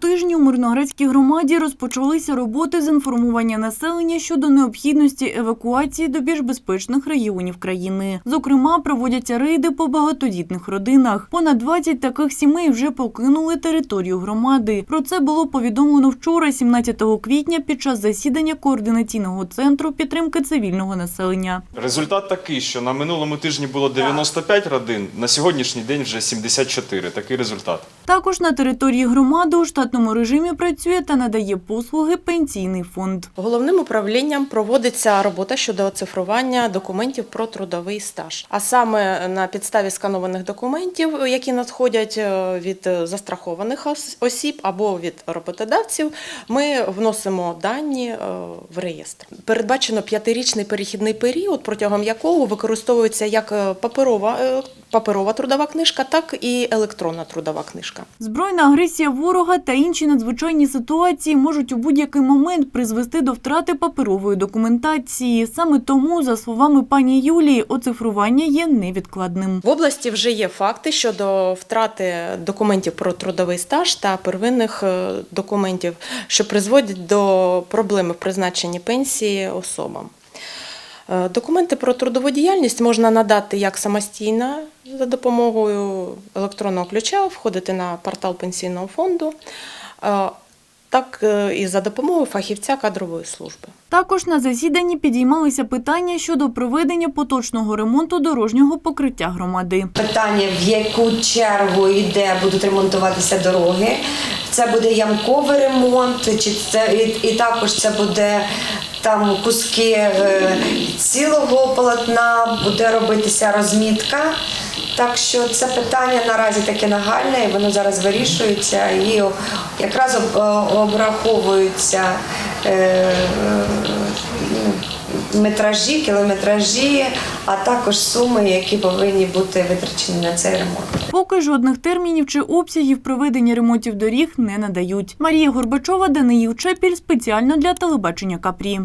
тижні у Мирноградській громаді розпочалися роботи з інформування населення щодо необхідності евакуації до більш безпечних регіонів країни. Зокрема, проводяться рейди по багатодітних родинах. Понад 20 таких сімей вже покинули територію громади. Про це було повідомлено вчора, 17 квітня, під час засідання координаційного центру підтримки цивільного населення. Результат такий, що на минулому тижні було 95 родин, на сьогоднішній день вже 74. Такий результат. Також на території громади у штатному режимі працює та надає послуги пенсійний фонд. Головним управлінням проводиться робота щодо оцифрування документів про трудовий стаж. А саме на підставі сканованих документів, які надходять е, від застрахованих осіб або від роботодавців, ми вносимо дані е, в реєстр. Передбачено п'ятирічний перехідний період, протягом якого використовується як е, паперова, паперова трудова книжка, так і електронна трудова книжка. Збройна агресія ворога та інші надзвичайні ситуації можуть у будь-який момент призвести до втрати паперової документації. Саме тому, за словами пані Юлії, оцифрування є невідкладним. В області вже є факти щодо втрати документів про трудовий стаж та первинних е, документів, що призводять до проблеми в призначенні пенсії особам. Е, Документи про трудову діяльність можна надати як самостійно за допомогою електронного ключа, входити на портал пенсійного фонду, е, так е, і за допомогою фахівця кадрової служби. Також на засіданні підіймалися питання щодо проведення поточного ремонту дорожнього покриття громади. Питання, в яку чергу і де будуть ремонтуватися дороги. Це буде ямковий ремонт, чи це і, і також це буде там куски е, цілого полотна, буде робитися розмітка. Так що це питання наразі таке нагальне, і воно зараз вирішується і якраз обраховуються. е, е, метражі, кілометражі, а також суми, які повинні бути витрачені на цей ремонт. Поки жодних термінів чи обсягів проведення ремонтів доріг не надають. Марія Горбачова, Даниїл Чепіль спеціально для телебачення Капрі.